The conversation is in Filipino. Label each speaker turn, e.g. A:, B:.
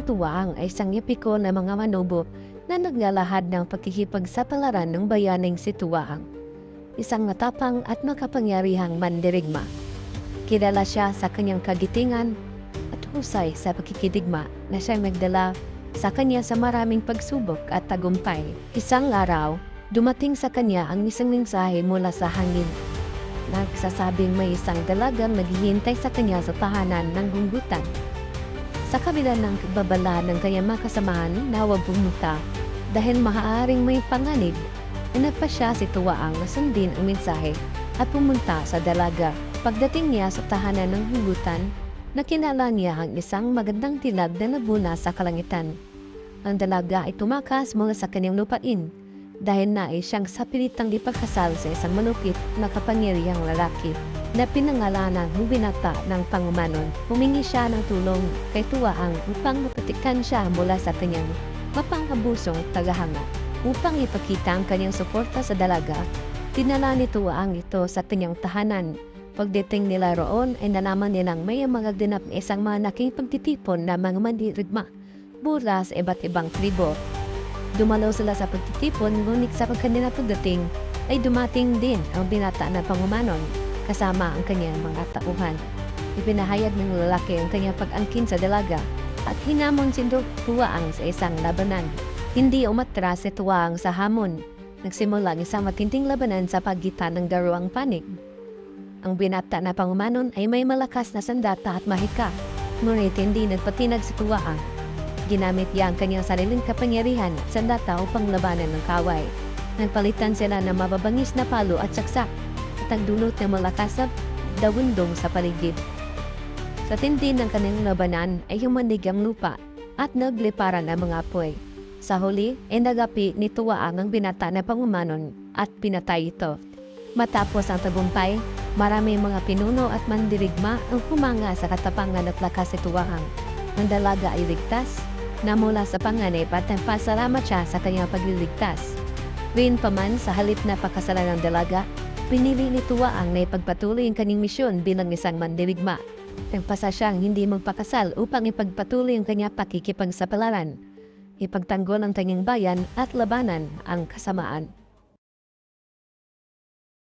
A: ang tuwaang ay isang epiko na mga manubo na naglalahad ng pagkikipagsapalaran ng bayaning si Tuwaang. Isang matapang at makapangyarihang mandirigma. Kilala siya sa kanyang kagitingan at husay sa pagkikidigma na siyang nagdala sa kanya sa maraming pagsubok at tagumpay. Isang araw, dumating sa kanya ang isang mensahe mula sa hangin. Nagsasabing may isang dalagang naghihintay sa kanya sa tahanan ng hunggutan. Sa kabila ng babala ng kanyang mga kasamahan na huwag pumunta dahil maaaring may panganib, inagpa siya si Tuwaang na sundin ang mensahe at pumunta sa dalaga. Pagdating niya sa tahanan ng hunggutan, nakilala niya ang isang magandang tilag na nabuna sa kalangitan. Ang dalaga ay tumakas mula sa kanyang lupain dahil nais siyang sapilitang ipagkasal sa isang malupit na kapangyarihang lalaki na pinangalanan ng binata ng pangumanon. Humingi siya ng tulong kay Tuwaang upang mapatikan siya mula sa kanyang mapangabusong tagahanga. Upang ipakita ang kanyang suporta sa dalaga, tinala ni Tuwaang ito sa kanyang tahanan. Pagdating nila roon ay nalaman nilang may na isang malaking pagtitipon na mga mandirigma mula sa iba't ibang tribo. Dumalaw sila sa pagtitipon ngunit sa pagkanila pagdating ay dumating din ang binata na pangumanon kasama ang kanyang mga tauhan. Ipinahayag ng lalaki ang kanyang pag-angkin sa dalaga at hinamon si Tuwaang sa isang labanan. Hindi umatras si Tuwaang sa hamon. Nagsimula ang isang matinding labanan sa pagitan ng daruang panig. Ang binata na pangumanon ay may malakas na sandata at mahika. Ngunit hindi nagpatinag si Tuwaang. Ginamit niya ang kanyang sariling kapangyarihan at sandata upang labanan ng kaway. Nagpalitan sila ng mababangis na palo at saksak at ang dulot ng malakas na dawundong sa paligid. Sa tindi ng kanyang labanan ay humanig ang lupa at nagliparan ang mga apoy. Sa huli ay nagapi ni Tuwaang ang binata na pangumanon at pinatay ito. Matapos ang tagumpay, marami mga pinuno at mandirigma ang humanga sa katapangan at lakas ni Tuwaang. Ang dalaga ay ligtas na mula sa panganib at nagpasalamat siya sa kanyang pagliligtas. Rin pa man sa halip na pakasalan ng dalaga, pinili ni Tuwaang na ipagpatuloy ang kanyang misyon bilang isang mandirigma. Nagpasa siyang hindi magpakasal upang ipagpatuloy ang kanyang pakikipagsapalaran, ipagtanggol ang kanyang bayan at labanan ang kasamaan.